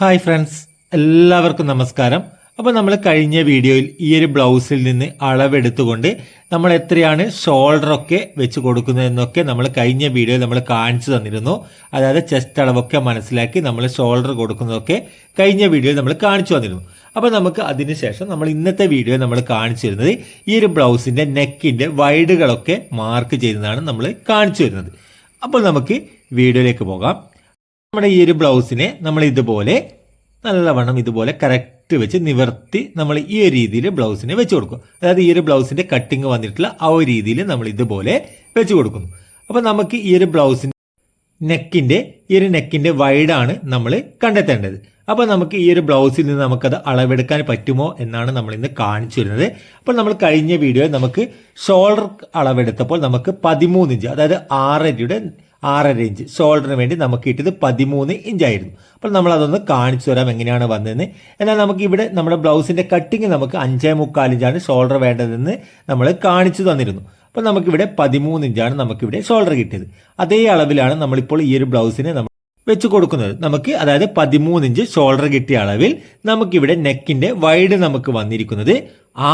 Hi friends എല്ലാവർക്കും നമസ്കാരം. അപ്പോൾ നമ്മൾ കഴിഞ്ഞ വീഡിയോയിൽ ഈ ഒരു ബ്ലൗസിൽ നിന്ന് അളവെടുത്തുകൊണ്ട് നമ്മൾ എത്രയാണ് ഷോൾഡറൊക്കെ വെച്ച് കൊടുക്കുന്നതെന്നൊക്കെ നമ്മൾ കഴിഞ്ഞ വീഡിയോയിൽ നമ്മൾ കാണിച്ചു തന്നിരുന്നു. അതായത് ചെസ്റ്റ് അളവൊക്കെ മനസ്സിലാക്കി നമ്മൾ ഷോൾഡർ കൊടുക്കുന്നതൊക്കെ കഴിഞ്ഞ വീഡിയോയിൽ നമ്മൾ കാണിച്ചു തന്നിരുന്നു. അപ്പോൾ നമുക്ക് അതിനുശേഷം നമ്മൾ ഇന്നത്തെ വീഡിയോ നമ്മൾ കാണിച്ചു തരുന്നത് ഈ ഒരു ബ്ലൗസിന്റെ നെക്കിന്റെ വൈഡുകളൊക്കെ മാർക്ക് ചെയ്യുന്നതാണ് നമ്മൾ കാണിച്ചു വരുന്നത് അപ്പോൾ നമുക്ക് വീഡിയോയിലേക്ക് പോകാം. നമ്മുടെ ഈ ഒരു ബ്ലൗസിനെ നമ്മൾ ഇതുപോലെ നല്ലവണ്ണം ഇതുപോലെ കറക്റ്റ് വെച്ച് നിവർത്തി നമ്മൾ ഈ ഒരു രീതിയിൽ ബ്ലൗസിനെ വെച്ച് കൊടുക്കും. അതായത് ഈ ഒരു ബ്ലൗസിന്റെ കട്ടിങ് വന്നിട്ടുള്ള ആ ഒരു രീതിയിൽ നമ്മൾ ഇതുപോലെ വെച്ച് കൊടുക്കുന്നു. അപ്പോൾ നമുക്ക് ഈ ഒരു ബ്ലൗസിന്റെ നെക്കിന്റെ ഈ ഒരു നെക്കിന്റെ വൈഡാണ് നമ്മൾ കണ്ടെത്തേണ്ടത്. അപ്പോൾ നമുക്ക് ഈ ഒരു ബ്ലൗസിൽ നിന്ന് നമുക്കത് അളവെടുക്കാൻ പറ്റുമോ എന്നാണ് നമ്മൾ ഇന്ന് കാണിച്ചു വരുന്നത് അപ്പോൾ നമ്മൾ കഴിഞ്ഞ വീഡിയോയിൽ നമുക്ക് ഷോൾഡർ അളവെടുത്തപ്പോൾ നമുക്ക് പതിമൂന്ന് ഇഞ്ച് അതായത് ആറരയുടെ ആറര ഇഞ്ച്. ഷോൾഡറിന് വേണ്ടി നമുക്ക് കിട്ടിയത് പതിമൂന്ന് ഇഞ്ചായിരുന്നു അപ്പോൾ നമ്മൾ അതൊന്ന് കാണിച്ചു തരാം എങ്ങനെയാണ് വന്നതെന്ന്. എന്നാൽ നമുക്ക് ഇവിടെ നമ്മുടെ ബ്ലൗസിന്റെ കട്ടിങ് നമുക്ക് അഞ്ചേ മുക്കാൽ ഇഞ്ചാണ് ഷോൾഡർ വേണ്ടതെന്ന് നമ്മൾ കാണിച്ചു തന്നിരുന്നു. അപ്പോൾ നമുക്കിവിടെ പതിമൂന്ന് ഇഞ്ചാണ് നമുക്കിവിടെ ഷോൾഡർ കിട്ടിയത്. അതേ അളവിലാണ് നമ്മളിപ്പോൾ ഈ ഒരു ബ്ലൗസിന് നമ്മൾ വെച്ച് കൊടുക്കുന്നത്. നമുക്ക് അതായത് പതിമൂന്ന് ഇഞ്ച് ഷോൾഡർ കിട്ടിയ അളവിൽ നമുക്കിവിടെ നെക്കിന്റെ വൈഡ് നമുക്ക് വന്നിരിക്കുന്നത്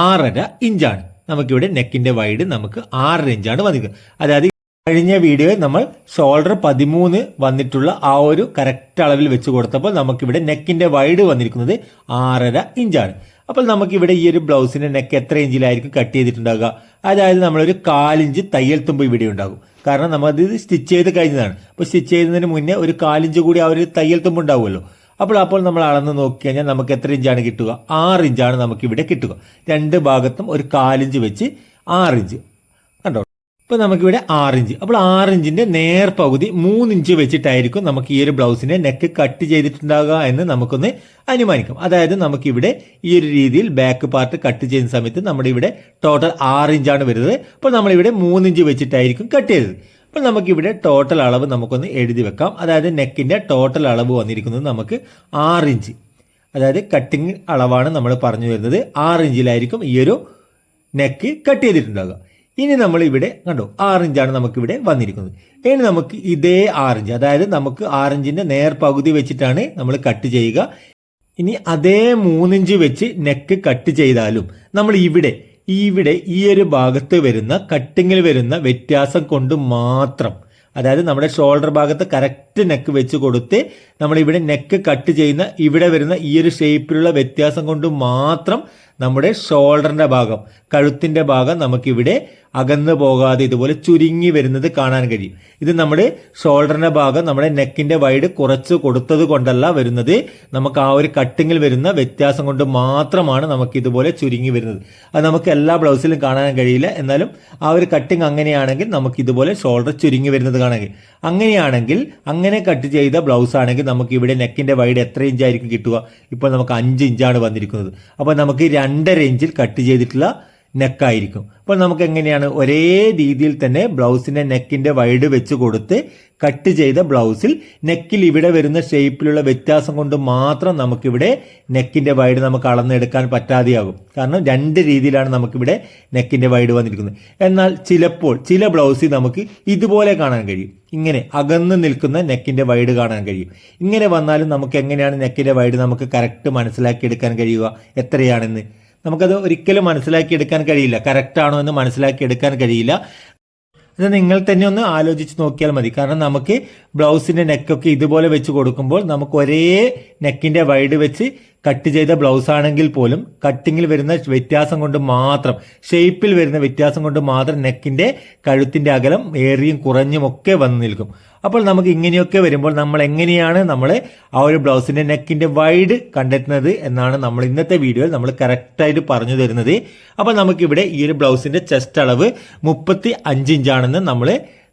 ആറര ഇഞ്ചാണ്. നമുക്കിവിടെ നെക്കിന്റെ വൈഡ് നമുക്ക് ആറര ഇഞ്ചാണ് വന്നിരിക്കുന്നത്. അതായത് കഴിഞ്ഞ വീഡിയോയിൽ നമ്മൾ ഷോൾഡർ പതിമൂന്ന് വന്നിട്ടുള്ള ആ ഒരു കറക്റ്റ് അളവിൽ വെച്ച് കൊടുത്തപ്പോൾ നമുക്കിവിടെ നെക്കിന്റെ വൈഡ് വന്നിരിക്കുന്നത് ആറര ഇഞ്ചാണ്. അപ്പോൾ നമുക്കിവിടെ ഈ ഒരു ബ്ലൗസിന്റെ നെക്ക് എത്ര ഇഞ്ചിലായിരിക്കും കട്ട് ചെയ്തിട്ടുണ്ടാകുക അതായത് നമ്മളൊരു കാലിഞ്ച് തയ്യൽ തുമ്പ് ഇവിടെ ഉണ്ടാകും. കാരണം നമ്മളത് സ്റ്റിച്ച് ചെയ്ത് കഴിഞ്ഞതാണ്. അപ്പോൾ സ്റ്റിച്ച് ചെയ്യുന്നതിന് മുന്നേ ഒരു കാലിഞ്ച് കൂടി ആ ഒരു തയ്യൽ തുമ്പ് ഉണ്ടാവുമല്ലോ. അപ്പോൾ അപ്പോൾ നമ്മൾ അളന്ന് നോക്കി കഴിഞ്ഞാൽ നമുക്ക് എത്ര ഇഞ്ചാണ് കിട്ടുക? ആറ് ഇഞ്ചാണ് നമുക്കിവിടെ കിട്ടുക. രണ്ട് ഭാഗത്തും ഒരു കാലിഞ്ച് വെച്ച് ആറ് ഇഞ്ച്. ഇപ്പോൾ നമുക്കിവിടെ ആറിഞ്ച്. അപ്പോൾ ആറിഞ്ചിന്റെ ഇഞ്ചിന്റെ നേർ പകുതി മൂന്ന് ഇഞ്ച് വെച്ചിട്ടായിരിക്കും നമുക്ക് ഈ ഒരു ബ്ലൗസിന്റെ നെക്ക് കട്ട് ചെയ്തിട്ടുണ്ടാകുക എന്ന് നമുക്കൊന്ന് അനുമാനിക്കാം. അതായത് നമുക്കിവിടെ ഈ ഒരു രീതിയിൽ ബാക്ക് പാർട്ട് കട്ട് ചെയ്യുന്ന സമയത്ത് നമ്മുടെ ഇവിടെ ടോട്ടൽ ആറിഞ്ചാണ് വരുന്നത്. അപ്പോൾ നമ്മളിവിടെ മൂന്നിഞ്ച് വെച്ചിട്ടായിരിക്കും കട്ട് ചെയ്തത്. അപ്പോൾ നമുക്കിവിടെ ടോട്ടൽ അളവ് നമുക്കൊന്ന് എഴുതി വെക്കാം. അതായത് നെക്കിന്റെ ടോട്ടൽ അളവ് വന്നിരിക്കുന്നത് നമുക്ക് ആറിഞ്ച്. അതായത് കട്ടിങ് അളവാണ് നമ്മൾ പറഞ്ഞു വരുന്നത്. ആറിഞ്ചിലായിരിക്കും ഈ ഒരു നെക്ക് കട്ട് ചെയ്തിട്ടുണ്ടാകുക ഇനി നമ്മൾ ഇവിടെ കണ്ടോ ആറിഞ്ചാണ് നമുക്ക് ഇവിടെ വന്നിരിക്കുന്നത്. ഇനി നമുക്ക് ഇതേ ആറിഞ്ച് അതായത് നമുക്ക് ആറിഞ്ചിന്റെ നേർ പകുതി വെച്ചിട്ടാണ് നമ്മൾ കട്ട് ചെയ്യുക. ഇനി അതേ മൂന്നിഞ്ച് വെച്ച് നെക്ക് കട്ട് ചെയ്താലും നമ്മൾ ഇവിടെ ഇവിടെ ഈ ഒരു ഭാഗത്ത് വരുന്ന കട്ടിങ്ങിൽ വരുന്ന വ്യത്യാസം കൊണ്ട് മാത്രം അതായത് നമ്മുടെ ഷോൾഡർ ഭാഗത്ത് കറക്റ്റ് നെക്ക് വെച്ച് കൊടുത്ത് നമ്മൾ ഇവിടെ നെക്ക് കട്ട് ചെയ്യുന്ന ഇവിടെ വരുന്ന ഈ ഒരു ഷേപ്പിലുള്ള വ്യത്യാസം കൊണ്ട് മാത്രം നമ്മുടെ ഷോൾഡറിന്റെ ഭാഗം കഴുത്തിന്റെ ഭാഗം നമുക്കിവിടെ അകന്നു പോകാതെ ഇതുപോലെ ചുരുങ്ങി വരുന്നത് കാണാൻ കഴിയും. ഇത് നമ്മുടെ ഷോൾഡറിന്റെ ഭാഗം നമ്മുടെ നെക്കിന്റെ വൈഡ് കുറച്ച് കൊടുത്തത് കൊണ്ടല്ല വരുന്നത്. നമുക്ക് ആ ഒരു കട്ടിങ്ങിൽ വരുന്ന വ്യത്യാസം കൊണ്ട് മാത്രമാണ് നമുക്ക് ഇതുപോലെ ചുരുങ്ങി വരുന്നത്. അത് നമുക്ക് എല്ലാ ബ്ലൗസിലും കാണാൻ കഴിയില്ല. എന്നാലും ആ ഒരു കട്ടിങ് അങ്ങനെയാണെങ്കിൽ നമുക്ക് ഇതുപോലെ ഷോൾഡർ ചുരുങ്ങി വരുന്നത് കാണാൻ കഴിയും. അങ്ങനെയാണെങ്കിൽ അങ്ങനെ കട്ട് ചെയ്ത ബ്ലൗസ് ആണെങ്കിൽ നമുക്ക് ഇവിടെ നെക്കിന്റെ വൈഡ് എത്ര ഇഞ്ചായിരിക്കും കിട്ടുക? ഇപ്പോൾ നമുക്ക് അഞ്ച് ഇഞ്ചാണ് വന്നിരിക്കുന്നത്. അപ്പോൾ നമുക്ക് രണ്ടര ഇഞ്ചിൽ കട്ട് ചെയ്തിട്ടുള്ള നെക്കായിരിക്കും. അപ്പോൾ നമുക്ക് എങ്ങനെയാണ് ഒരേ രീതിയിൽ തന്നെ ബ്ലൗസിന്റെ നെക്കിന്റെ വൈഡ് വെച്ച് കൊടുത്ത് കട്ട് ചെയ്ത ബ്ലൗസിൽ നെക്കിൽ ഇവിടെ വരുന്ന ഷേപ്പിലുള്ള വ്യത്യാസം കൊണ്ട് മാത്രം നമുക്കിവിടെ നെക്കിന്റെ വൈഡ് നമുക്ക് അളന്നെടുക്കാൻ പറ്റാതെയാകും. കാരണം രണ്ട് രീതിയിലാണ് നമുക്കിവിടെ നെക്കിന്റെ വൈഡ് വന്നിരിക്കുന്നത്. എന്നാൽ ചിലപ്പോൾ ചില ബ്ലൗസിൽ നമുക്ക് ഇതുപോലെ കാണാൻ കഴിയും. ഇങ്ങനെ അകന്ന് നിൽക്കുന്ന നെക്കിന്റെ വൈഡ് കാണാൻ കഴിയും. ഇങ്ങനെ വന്നാലും നമുക്ക് എങ്ങനെയാണ് നെക്കിന്റെ വൈഡ് നമുക്ക് കറക്റ്റ് മനസ്സിലാക്കി എടുക്കാൻ കഴിയുക? എത്രയാണെന്ന്? നമുക്കത് ഒരിക്കലും മനസ്സിലാക്കിയെടുക്കാൻ കഴിയില്ല. കറക്റ്റാണോ എന്ന് മനസ്സിലാക്കിയെടുക്കാൻ കഴിയില്ല. അത് നിങ്ങൾ തന്നെ ഒന്ന് ആലോചിച്ച് നോക്കിയാൽ മതി. കാരണം നമുക്ക് ബ്ലൗസിന്റെ നെക്കൊക്കെ ഇതുപോലെ വെച്ച് കൊടുക്കുമ്പോൾ നമുക്ക് ഒരേ നെക്കിന്റെ വൈഡ് വെച്ച് കട്ട് ചെയ്ത ബ്ലൗസ് ആണെങ്കിൽ പോലും കട്ടിങ്ങിൽ വരുന്ന വ്യത്യാസം കൊണ്ട് മാത്രം ഷേപ്പിൽ വരുന്ന വ്യത്യാസം കൊണ്ട് മാത്രം നെക്കിന്റെ കഴുത്തിന്റെ അകലം ഏറിയും കുറഞ്ഞും ഒക്കെ വന്നു നിൽക്കും. അപ്പോൾ നമുക്ക് ഇങ്ങനെയൊക്കെ വരുമ്പോൾ നമ്മൾ എങ്ങനെയാണ് നമ്മൾ ആ ഒരു ബ്ലൗസിന്റെ നെക്കിന്റെ വൈഡ് കണ്ടെത്തുന്നത് എന്നാണ് നമ്മൾ ഇന്നത്തെ വീഡിയോയിൽ നമ്മൾ കറക്റ്റായിട്ട് പറഞ്ഞു തരുന്നത്. അപ്പോൾ നമുക്കിവിടെ ഈ ഒരു ബ്ലൗസിന്റെ ചെസ്റ്റ് അളവ് മുപ്പത്തി അഞ്ച് ഇഞ്ചാണെന്ന് നമ്മൾ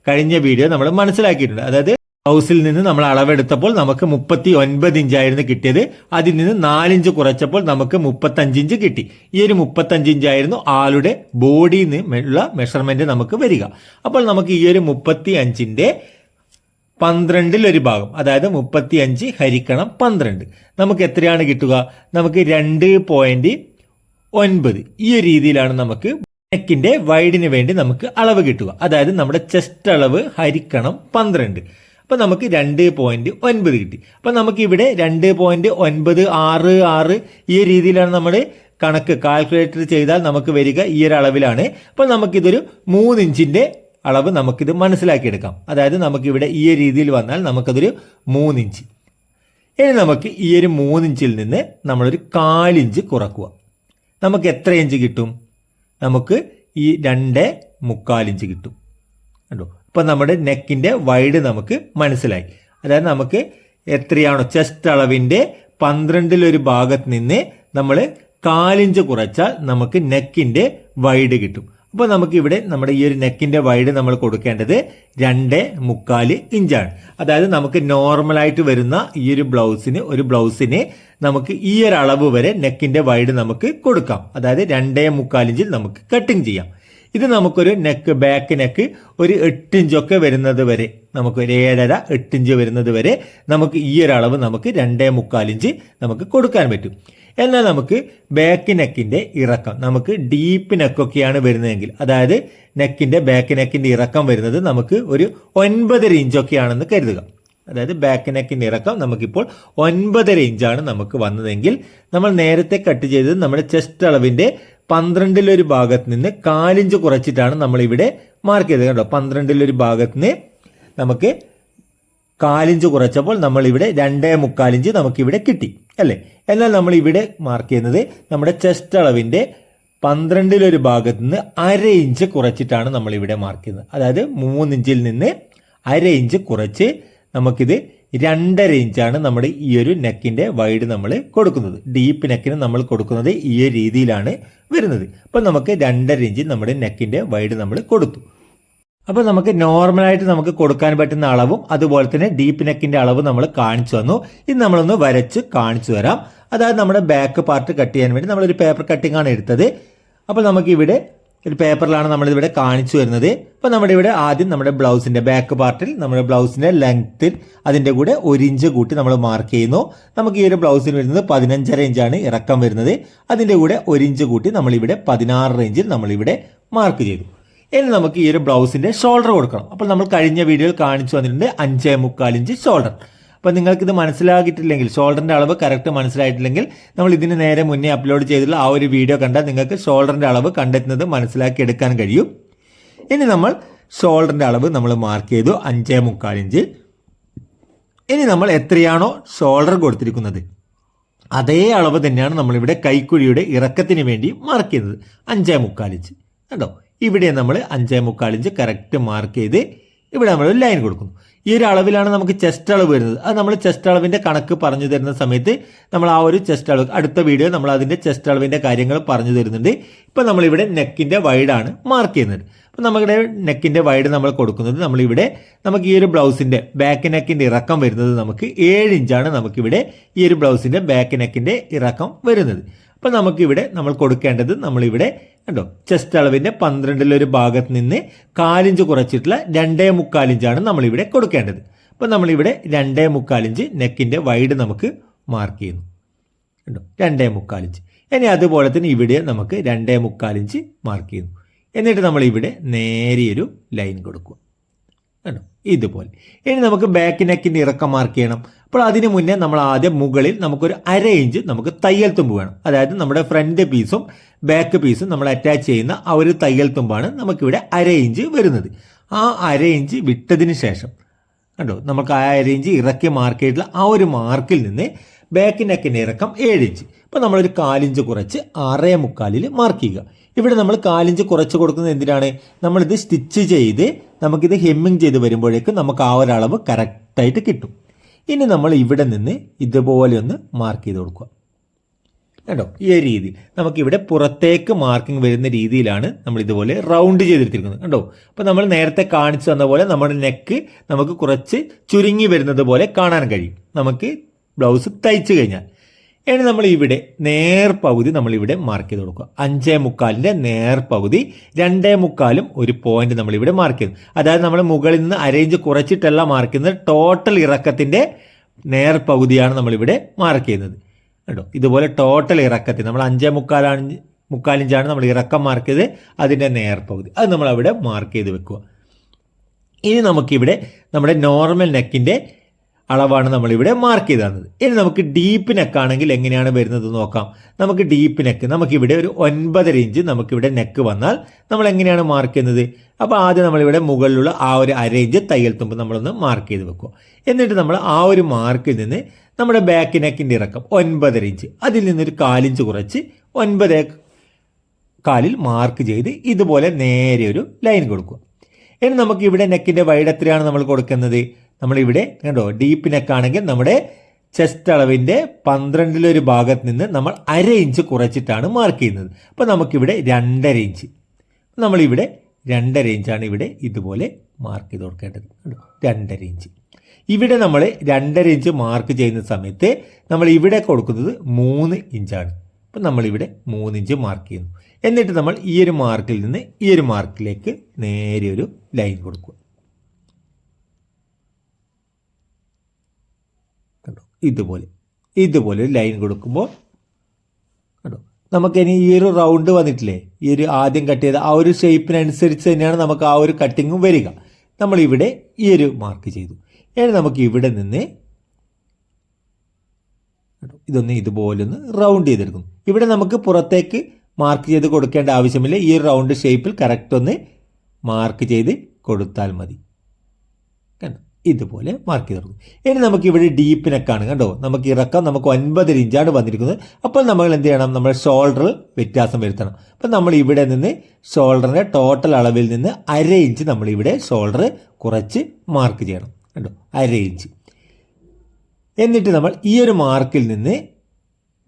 കഴിഞ്ഞ വീഡിയോ നമ്മൾ മനസ്സിലാക്കിയിട്ടുണ്ട്. അതായത് ബ്ലൗസിൽ നിന്ന് നമ്മൾ അളവെടുത്തപ്പോൾ നമുക്ക് മുപ്പത്തി ഒൻപത് ഇഞ്ചായിരുന്നു കിട്ടിയത്. അതിൽ നിന്ന് നാലിഞ്ച് കുറച്ചപ്പോൾ നമുക്ക് മുപ്പത്തഞ്ച് ഇഞ്ച് കിട്ടി. ഈ ഒരു മുപ്പത്തഞ്ച് ഇഞ്ചായിരുന്നു ആളുടെ ബോഡിയിൽ നിന്ന് ഉള്ള മെഷർമെന്റ് നമുക്ക് വരിക. അപ്പോൾ നമുക്ക് ഈ ഒരു മുപ്പത്തി അഞ്ചിന്റെ പന്ത്രണ്ടിൽ ഒരു ഭാഗം അതായത് മുപ്പത്തി അഞ്ച് ഹരിക്കണം പന്ത്രണ്ട്. നമുക്ക് എത്രയാണ് കിട്ടുക? നമുക്ക് രണ്ട് പോയിന്റ് ഒൻപത്. ഈ ഒരു രീതിയിലാണ് നമുക്ക് നെക്കിന്റെ വൈഡിന് വേണ്ടി നമുക്ക് അളവ് കിട്ടുക. അതായത് നമ്മുടെ ചെസ്റ്റ് അളവ് ഹരിക്കണം പന്ത്രണ്ട്. അപ്പോൾ നമുക്ക് രണ്ട് പോയിന്റ് ഒൻപത് കിട്ടി. അപ്പോൾ നമുക്കിവിടെ രണ്ട് പോയിന്റ് ഒൻപത് ആറ് ആറ് ഈ രീതിയിലാണ് നമ്മൾ കണക്ക് കാൽക്കുലേറ്റർ ചെയ്താൽ നമുക്ക് വരിക ഈ ഒരു അളവിലാണ്. അപ്പോൾ നമുക്കിതൊരു മൂന്ന് ഇഞ്ചിന്റെ അളവ് നമുക്കിത് മനസ്സിലാക്കിയെടുക്കാം. അതായത് നമുക്കിവിടെ ഈ രീതിയിൽ വന്നാൽ നമുക്കതൊരു മൂന്നിഞ്ച് ഇനി നമുക്ക് ഈ ഒരു മൂന്നിഞ്ചിൽ നിന്ന് നമ്മളൊരു കാലിഞ്ച് കുറക്കുക. നമുക്ക് എത്ര ഇഞ്ച് കിട്ടും? നമുക്ക് ഈ രണ്ട് മുക്കാലിഞ്ച് കിട്ടും. കണ്ടോ? ഇപ്പം നമ്മുടെ നെക്കിന്റെ വൈഡ് നമുക്ക് മനസ്സിലായി. അതായത് നമുക്ക് എത്രയാണോ ചെസ്റ്റ് അളവിന്റെ പന്ത്രണ്ടിലൊരു ഭാഗത്ത് നിന്ന് നമ്മൾ കാലിഞ്ച് കുറച്ചാൽ നമുക്ക് നെക്കിന്റെ വൈഡ് കിട്ടും. അപ്പോൾ നമുക്ക് ഇവിടെ നമ്മുടെ ഈ ഒരു നെക്കിന്റെ വൈഡ് നമ്മൾ കൊടുക്കേണ്ടത് രണ്ട് മുക്കാൽ ഇഞ്ചാണ്. അതായത് നമുക്ക് നോർമലായിട്ട് വരുന്ന ഈ ഒരു ബ്ലൗസിന് ഒരു ബ്ലൗസിന് നമുക്ക് ഈ ഒരു അളവ് വരെ നെക്കിന്റെ വൈഡ് നമുക്ക് കൊടുക്കാം. അതായത് രണ്ടേ മുക്കാലിഞ്ചിൽ നമുക്ക് കട്ടിങ് ചെയ്യാം. ഇത് നമുക്കൊരു നെക്ക് ബാക്ക് നെക്ക് ഒരു എട്ടിഞ്ചൊക്കെ വരുന്നത് വരെ നമുക്ക് ഒരു ഏഴര എട്ടിഞ്ച് വരുന്നത് വരെ നമുക്ക് ഈ ഒരു അളവ് നമുക്ക് രണ്ടേ മുക്കാലിഞ്ച് നമുക്ക് കൊടുക്കാൻ പറ്റും. എന്നാൽ നമുക്ക് ബാക്ക് നെക്കിന്റെ ഇറക്കം നമുക്ക് ഡീപ്പ് നെക്കൊക്കെയാണ് വരുന്നതെങ്കിൽ അതായത് നെക്കിന്റെ ബാക്ക് നെക്കിന്റെ ഇറക്കം വരുന്നത് നമുക്ക് ഒരു ഒൻപതര ഇഞ്ചൊക്കെയാണെന്ന് കരുതുക. അതായത് ബാക്ക് നെക്കിന്റെ ഇറക്കം നമുക്കിപ്പോൾ ഒൻപതര ഇഞ്ചാണ് നമുക്ക് വന്നതെങ്കിൽ നമ്മൾ നേരത്തെ കട്ട് ചെയ്തത് നമ്മുടെ ചെസ്റ്റ് അളവിന്റെ പന്ത്രണ്ടിലൊരു ഭാഗത്ത് നിന്ന് കാലിഞ്ച് കുറച്ചിട്ടാണ് നമ്മൾ ഇവിടെ മാർക്ക് ചെയ്തത് കേട്ടോ പന്ത്രണ്ടിലൊരു ഭാഗത്ത് നിന്ന് നമുക്ക് കാലിഞ്ച് കുറച്ചപ്പോൾ നമ്മളിവിടെ രണ്ടേ മുക്കാലിഞ്ച് നമുക്കിവിടെ കിട്ടി അല്ലേ? എന്നാൽ നമ്മൾ ഇവിടെ മാർക്ക് ചെയ്യുന്നത് നമ്മുടെ ചെസ്റ്റ് അളവിന്റെ പന്ത്രണ്ടിലൊരു ഭാഗത്ത് നിന്ന് അര ഇഞ്ച് കുറച്ചിട്ടാണ് നമ്മളിവിടെ മാർക്ക് ചെയ്യുന്നത്. അതായത് മൂന്നിഞ്ചിൽ നിന്ന് അര ഇഞ്ച് കുറച്ച് നമുക്കിത് രണ്ടര ഇഞ്ചാണ് നമ്മുടെ ഈ ഒരു നെക്കിന്റെ വൈഡ് നമ്മൾ കൊടുക്കുന്നത്. ഡീപ്പ് നെക്കിന് നമ്മൾ കൊടുക്കുന്നത് ഈ ഒരു രീതിയിലാണ് വരുന്നത്. അപ്പം നമുക്ക് രണ്ടര ഇഞ്ച് നമ്മുടെ നെക്കിന്റെ വൈഡ് നമ്മൾ കൊടുത്തു. അപ്പോൾ നമുക്ക് നോർമലായിട്ട് നമുക്ക് കൊടുക്കാൻ പറ്റുന്ന അളവും അതുപോലെ തന്നെ ഡീപ്പ് നെക്കിന്റെ അളവ് നമ്മൾ കാണിച്ചു തന്നു. ഇത് നമ്മളൊന്ന് വരച്ച് കാണിച്ചു തരാം. അതായത് നമ്മുടെ ബാക്ക് പാർട്ട് കട്ട് ചെയ്യാൻ വേണ്ടി നമ്മളൊരു പേപ്പർ കട്ടിംഗ് ആണ് എടുത്തത്. അപ്പോൾ നമുക്ക് ഇവിടെ ഒരു പേപ്പറിലാണ് നമ്മൾ ഇവിടെ കാണിച്ചു വരുന്നത്. അപ്പോൾ നമ്മുടെ ഇവിടെ ആദ്യം നമ്മുടെ ബ്ലൗസിന്റെ ബാക്ക് പാർട്ടിൽ നമ്മുടെ ബ്ലൗസിന്റെ ലെങ്ത്തിൽ അതിന്റെ കൂടെ ഒരു ഇഞ്ച് കൂട്ടി നമ്മൾ മാർക്ക് ചെയ്യുന്നു. നമുക്ക് ഈ ഒരു ബ്ലൗസിന് വരുന്നത് പതിനഞ്ചര ഇഞ്ചാണ് ഇറക്കം വരുന്നത്. അതിന്റെ കൂടെ ഒരു ഇഞ്ച് കൂട്ടി നമ്മളിവിടെ പതിനാറ് ഇഞ്ചിൽ നമ്മളിവിടെ മാർക്ക് ചെയ്തു. ഇനി നമുക്ക് ഈ ഒരു ബ്ലൗസിന്റെ ഷോൾഡർ കൊടുക്കണം. അപ്പോൾ നമ്മൾ കഴിഞ്ഞ വീഡിയോയിൽ കാണിച്ചു വന്നിട്ടുണ്ട് അഞ്ചേ മുക്കാൽ ഇഞ്ച് ഷോൾഡർ അപ്പോൾ നിങ്ങൾക്കിത് മനസ്സിലാക്കിയിട്ടില്ലെങ്കിൽ ഷോൾഡറിന്റെ അളവ് കറക്റ്റ് മനസ്സിലായിട്ടില്ലെങ്കിൽ നമ്മൾ ഇതിന് നേരെ മുന്നേ അപ്ലോഡ് ചെയ്തിട്ടുള്ള ആ ഒരു വീഡിയോ കണ്ടാൽ നിങ്ങൾക്ക് ഷോൾഡറിന്റെ അളവ് കണ്ടെത്തുന്നത് മനസ്സിലാക്കി എടുക്കാൻ കഴിയും. ഇനി നമ്മൾ ഷോൾഡറിന്റെ അളവ് നമ്മൾ മാർക്ക് ചെയ്തു അഞ്ചേ മുക്കാൽ ഇഞ്ച്. ഇനി നമ്മൾ എത്രയാണോ ഷോൾഡർ കൊടുത്തിരിക്കുന്നത്. അതേ അളവ് തന്നെയാണ് നമ്മളിവിടെ കൈക്കുഴിയുടെ ഇറക്കത്തിന് വേണ്ടി മാർക്ക് ചെയ്യുന്നത് അഞ്ചേ മുക്കാൽ ഇഞ്ച്. കണ്ടോ? ഇവിടെ നമ്മൾ അഞ്ചേ മുക്കാൽ ഇഞ്ച് കറക്റ്റ് മാർക്ക് ചെയ്ത് ഇവിടെ നമ്മൾ ഒരു ലൈൻ കൊടുക്കുന്നു. ഈ ഒരു അളവിലാണ് നമുക്ക് ചെസ്റ്റ് അളവ് വരുന്നത്. അത് നമ്മൾ ചെസ്റ്റ് അളവിന്റെ കണക്ക് പറഞ്ഞു തരുന്ന സമയത്ത് നമ്മൾ ആ ഒരു ചെസ്റ്റ് അളവ് അടുത്ത വീഡിയോ നമ്മൾ അതിന്റെ ചെസ്റ്റ് അളവിന്റെ കാര്യങ്ങൾ പറഞ്ഞു തരുന്നുണ്ട്. ഇപ്പൊ നമ്മളിവിടെ നെക്കിന്റെ വൈഡാണ് മാർക്ക് ചെയ്യുന്നത്. അപ്പൊ നമ്മുടെ നെക്കിന്റെ വൈഡ് നമ്മൾ കൊടുക്കുന്നത് നമ്മളിവിടെ നമുക്ക് ഈ ഒരു ബ്ലൗസിന്റെ ബാക്ക് നെക്കിന്റെ ഇറക്കം വരുന്നത് നമുക്ക് ഏഴ് ഇഞ്ചാണ് നമുക്കിവിടെ ഈ ഒരു ബ്ലൗസിന്റെ ബാക്ക് നെക്കിന്റെ ഇറക്കം വരുന്നത്. അപ്പൊ നമുക്കിവിടെ നമ്മൾ കൊടുക്കേണ്ടത് നമ്മളിവിടെ കണ്ടോ? ചെസ്റ്റ് അളവിന്റെ പന്ത്രണ്ടിലൊരു ഭാഗത്ത് നിന്ന് കാലിഞ്ച് കുറച്ചിട്ടുള്ള രണ്ടേ മുക്കാലിഞ്ചാണ് നമ്മളിവിടെ കൊടുക്കേണ്ടത്. അപ്പൊ നമ്മളിവിടെ രണ്ടേ മുക്കാലിഞ്ച് നെക്കിന്റെ വൈഡ് നമുക്ക് മാർക്ക് ചെയ്യുന്നു. കണ്ടോ? രണ്ടേ മുക്കാലിഞ്ച്. ഇനി അതുപോലെ തന്നെ ഇവിടെ നമുക്ക് രണ്ടേ മുക്കാലിഞ്ച് മാർക്ക് ചെയ്യുന്നു. എന്നിട്ട് നമ്മൾ ഇവിടെ നേരിയൊരു ലൈൻ കൊടുക്കുക. കണ്ടോ? ഇതുപോലെ. ഇനി നമുക്ക് ബാക്ക് നെക്കിന്റെ ഇറക്കം മാർക്ക് ചെയ്യണം. അപ്പോൾ അതിന് മുന്നേ നമ്മൾ ആദ്യം മുകളിൽ നമുക്കൊരു അര ഇഞ്ച് നമുക്ക് തയ്യൽ തുമ്പ് വേണം. അതായത് നമ്മുടെ ഫ്രണ്ട് പീസും ബാക്ക് പീസും നമ്മൾ അറ്റാച്ച് ചെയ്യുന്ന ആ ഒരു തയ്യൽ തുമ്പാണ് നമുക്കിവിടെ അര ഇഞ്ച് വരുന്നത്. ആ അര ഇഞ്ച് വിട്ടതിന് ശേഷം കണ്ടോ? നമുക്ക് ആ അര ഇഞ്ച് ഇറക്കി മാർക്ക് ചെയ്തിട്ടുള്ള ആ ഒരു മാർക്കിൽ നിന്ന് ബാക്ക് നെക്കിന്റെ ഇറക്കം ഏഴ് ഇഞ്ച് അപ്പോൾ നമ്മളൊരു കാലിഞ്ച് കുറച്ച് ആറേ മുക്കാലിൽ മാർക്ക് ചെയ്യുക. ഇവിടെ നമ്മൾ കാലിഞ്ച് കുറച്ച് കൊടുക്കുന്നത് എന്തിനാണ്? നമ്മളിത് സ്റ്റിച്ച് ചെയ്ത് നമുക്കിത് ഹെമ്മിങ് ചെയ്ത് വരുമ്പോഴേക്കും നമുക്ക് ആ ഒരളവ് കറക്റ്റായിട്ട് കിട്ടും. ഇനി നമ്മൾ ഇവിടെ നിന്ന് ഇതുപോലെ ഒന്ന് മാർക്ക് ചെയ്ത് കൊടുക്കുക. കേട്ടോ ഈ ഒരു രീതി. നമുക്കിവിടെ പുറത്തേക്ക് മാർക്കിംഗ് വരുന്ന രീതിയിലാണ് നമ്മൾ ഇതുപോലെ റൗണ്ട് ചെയ്തെടുത്തിരിക്കുന്നത് കണ്ടോ? അപ്പോൾ നമ്മൾ നേരത്തെ കാണിച്ചു തന്ന പോലെ നമ്മുടെ നെക്ക് നമുക്ക് കുറച്ച് ചുരുങ്ങി വരുന്നത് പോലെ കാണാൻ കഴിയും. നമുക്ക് ബ്ലൗസ് തയ്ച്ചു കഴിഞ്ഞാൽ. ഇനി നമ്മൾ ഇവിടെ നേർപകുതി നമ്മൾ ഇവിടെ മാർക്ക് ചെയ്ത് കൊടുക്കുക. അഞ്ചേ മുക്കാലിന്റെ നേർപകുതി രണ്ടേ മുക്കാലും ഒരു പോയിന്റ് നമ്മൾ ഇവിടെ മാർക്ക് ചെയ്തു അതായത് നമ്മൾ മുകളിൽ നിന്ന് അരേഞ്ച് കുറച്ചിട്ടല്ല മാർക്ക് ചെയ്യുന്നത് ടോട്ടൽ ഇറക്കത്തിന്റെ നേർപകുതിയാണ് നമ്മളിവിടെ മാർക്ക് ചെയ്യുന്നത്. കേട്ടോ ഇതുപോലെ ടോട്ടൽ ഇറക്കത്തിൽ നമ്മൾ അഞ്ചേ മുക്കാലാണ് മുക്കാലിഞ്ചാണ് നമ്മൾ ഇറക്കം മാർക്ക് ചെയ്ത് അതിന്റെ നേർപകുതി അത് നമ്മൾ അവിടെ മാർക്ക് ചെയ്ത് വെക്കുക. ഇനി നമുക്കിവിടെ നമ്മുടെ നോർമൽ നെക്കിന്റെ അളവാണ് നമ്മളിവിടെ മാർക്ക് ചെയ്ത് തന്നത് ഇനി നമുക്ക് ഡീപ്പ് നെക്ക് ആണെങ്കിൽ എങ്ങനെയാണ് വരുന്നത് നോക്കാം. നമുക്ക് ഡീപ്പ് നെക്ക് നമുക്കിവിടെ ഒരു ഒൻപതര ഇഞ്ച് നമുക്കിവിടെ നെക്ക് വന്നാൽ നമ്മൾ എങ്ങനെയാണ് മാർക്ക് ചെയ്യുന്നത്? അപ്പോൾ ആദ്യം നമ്മളിവിടെ മുകളിലുള്ള ആ ഒരു അര ഇഞ്ച് തയ്യൽ തുമ്പ് നമ്മളൊന്ന് മാർക്ക് ചെയ്ത് വെക്കുക. എന്നിട്ട് നമ്മൾ ആ ഒരു മാർക്കിൽ നിന്ന് നമ്മുടെ ബാക്ക് നെക്കിന്റെ ഇറക്കം ഒൻപതര ഇഞ്ച് അതിൽ നിന്നൊരു കാലിഞ്ച് കുറച്ച് ഒൻപത് കാലിൽ മാർക്ക് ചെയ്ത് ഇതുപോലെ നേരെ ഒരു ലൈൻ കൊടുക്കുക. ഇനി നമുക്ക് ഇവിടെ നെക്കിന്റെ വൈഡ് എത്രയാണ് നമ്മൾ കൊടുക്കുന്നത്? നമ്മളിവിടെ കണ്ടോ ഡീപ്പ് നെക്കാണെങ്കിൽ നമ്മുടെ ചെസ്റ്റ് അളവിന്റെ പന്ത്രണ്ടിലൊരു ഭാഗത്ത് നിന്ന് നമ്മൾ അര ഇഞ്ച് കുറച്ചിട്ടാണ് മാർക്ക് ചെയ്യുന്നത്. അപ്പോൾ നമുക്കിവിടെ രണ്ടര ഇഞ്ച്. നമ്മളിവിടെ രണ്ടര ഇഞ്ചാണ് ഇവിടെ ഇതുപോലെ മാർക്ക് ചെയ്ത് കൊടുക്കേണ്ടത്. കണ്ടോ രണ്ടര ഇഞ്ച്. ഇവിടെ നമ്മൾ രണ്ടര ഇഞ്ച് മാർക്ക് ചെയ്യുന്ന സമയത്ത് നമ്മൾ ഇവിടെ കൊടുക്കുന്നത് മൂന്ന് ഇഞ്ചാണ്. അപ്പം നമ്മളിവിടെ മൂന്ന് ഇഞ്ച് മാർക്ക് ചെയ്യുന്നു. എന്നിട്ട് നമ്മൾ ഈ ഒരു മാർക്കിൽ നിന്ന് ഈ ഒരു മാർക്കിലേക്ക് നേരെ ഒരു ലൈൻ കൊടുക്കുക. കണ്ടോ? ഇതുപോലെ. ഇതുപോലെ ഒരു ലൈൻ കൊടുക്കുമ്പോൾ കണ്ടോ? നമുക്കിനി ഈ ഒരു റൗണ്ട് വന്നിട്ടില്ലേ? ഈ ഒരു ആദ്യം കട്ട് ചെയ്ത ആ ഒരു ഷേപ്പിനനുസരിച്ച് തന്നെയാണ് നമുക്ക് ആ ഒരു കട്ടിങ്ങും വരിക. നമ്മളിവിടെ ഈ ഒരു മാർക്ക് ചെയ്തു. ഇനി നമുക്ക് ഇവിടെ നിന്ന് ഇതൊന്ന് ഇതുപോലെ ഒന്ന് റൗണ്ട് ചെയ്തെടുക്കുന്നു. ഇവിടെ നമുക്ക് പുറത്തേക്ക് മാർക്ക് ചെയ്ത് കൊടുക്കേണ്ട ആവശ്യമില്ല. ഈ റൗണ്ട് ഷേപ്പിൽ കറക്റ്റ് ഒന്ന് മാർക്ക് ചെയ്ത് കൊടുത്താൽ മതി. ഇതുപോലെ മാർക്ക് ചെയ്ത് കൊടുക്കും. ഇനി നമുക്ക് ഇവിടെ ഡീപ്പ് നെക്കാണ് കണ്ടോ? നമുക്ക് ഇറക്കം നമുക്ക് ഒൻപത് ഇഞ്ചാണ് വന്നിരിക്കുന്നത്. അപ്പോൾ നമ്മൾ എന്ത് ചെയ്യണം? നമ്മൾ ഷോൾഡർ വ്യത്യാസം വരുത്തണം. അപ്പം നമ്മൾ ഇവിടെ നിന്ന് ഷോൾഡറിന്റെ ടോട്ടൽ അളവിൽ നിന്ന് അര ഇഞ്ച് നമ്മൾ ഇവിടെ ഷോൾഡർ കുറച്ച് മാർക്ക് ചെയ്യണം. കണ്ടോ? അര ഇഞ്ച് എന്നിട്ട് നമ്മൾ ഈ ഒരു മാർക്കിൽ നിന്ന്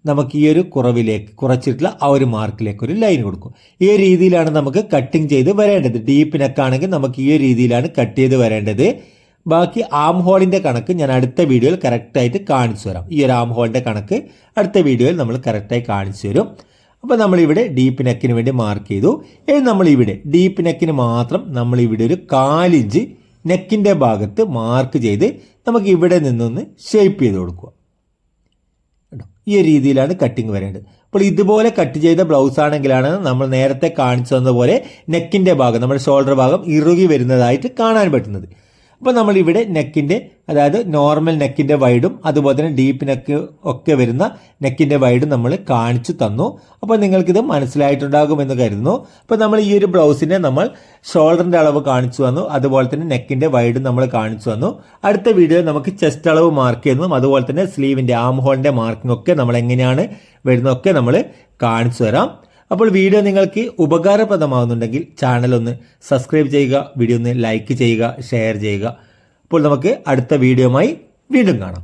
നമുക്ക് ഈ ഒരു കുറവിലേക്ക് കുറച്ചിട്ടുള്ള ആ ഒരു മാർക്കിലേക്ക് ഒരു ലൈൻ കൊടുക്കും. ഈ രീതിയിലാണ് നമുക്ക് കട്ടിങ് ചെയ്ത് വരേണ്ടത്. ഡീപ്പ് നെക്കാണെങ്കിൽ നമുക്ക് ഈ രീതിയിലാണ് കട്ട് ചെയ്ത് വരേണ്ടത്. ബാക്കി ആം ഹോളിന്റെ കണക്ക് ഞാൻ അടുത്ത വീഡിയോയിൽ കറക്റ്റായിട്ട് കാണിച്ചു തരാം. ഈ ഒരു ആം ഹോളിന്റെ കണക്ക് അടുത്ത വീഡിയോയിൽ നമ്മൾ കറക്റ്റായി കാണിച്ചു തരും. അപ്പോൾ നമ്മളിവിടെ ഡീപ്പ് നെക്കിന് വേണ്ടി മാർക്ക് ചെയ്തു. ഇനി നമ്മളിവിടെ ഡീപ്പ് നെക്കിന് മാത്രം നമ്മളിവിടെ ഒരു കാലിഞ്ച് നെക്കിന്റെ ഭാഗത്ത് മാർക്ക് ചെയ്ത് നമുക്ക് ഇവിടെ നിന്നൊന്ന് ഷേപ്പ് ചെയ്ത് കൊടുക്കുക. ഈ രീതിയിലാണ് കട്ടിങ് വരേണ്ടത്. അപ്പോൾ ഇതുപോലെ കട്ട് ചെയ്ത ബ്ലൗസ് ആണെങ്കിലാണ് നമ്മൾ നേരത്തെ കാണിച്ചു തന്നതുപോലെ നെക്കിന്റെ ഭാഗം നമ്മുടെ ഷോൾഡർ ഭാഗം ഇറുകി വരുന്നതായിട്ട് കാണാൻ പറ്റുന്നത്. അപ്പോൾ നമ്മളിവിടെ നെക്കിന്റെ അതായത് നോർമൽ നെക്കിന്റെ വൈഡും അതുപോലെ തന്നെ ഡീപ്പ് നെക്ക് ഒക്കെ വരുന്ന നെക്കിന്റെ വൈഡും നമ്മൾ കാണിച്ചു തന്നു. അപ്പോൾ നിങ്ങൾക്കിത് മനസ്സിലായിട്ടുണ്ടാകുമെന്ന് കരുതുന്നു. അപ്പോൾ നമ്മൾ ഈ ഒരു ബ്ലൗസിനെ നമ്മൾ ഷോൾഡറിന്റെ അളവ് കാണിച്ചു തന്നു. അതുപോലെ തന്നെ നെക്കിന്റെ വൈഡും നമ്മൾ കാണിച്ചു തന്നു. അടുത്ത വീഡിയോയിൽ നമുക്ക് ചെസ്റ്റ് അളവ് മാർക്ക് ചെയ്യുന്നതും അതുപോലെ തന്നെ സ്ലീവിന്റെ ആം ഹോളിന്റെ മാർക്കിംഗ് ഒക്കെ നമ്മൾ എങ്ങനെയാണ് വരുന്നതൊക്കെ നമ്മൾ കാണിച്ചു തരാം. അപ്പോൾ വീഡിയോ നിങ്ങൾക്ക് ഉപകാരപ്രദമാകുന്നുണ്ടെങ്കിൽ ചാനൽ ഒന്ന് സബ്സ്ക്രൈബ് ചെയ്യുക വീഡിയോ ഒന്ന് ലൈക്ക് ചെയ്യുക ഷെയർ ചെയ്യുക. അപ്പോൾ നമുക്ക് അടുത്ത വീഡിയോയുമായി വീണ്ടും കാണാം.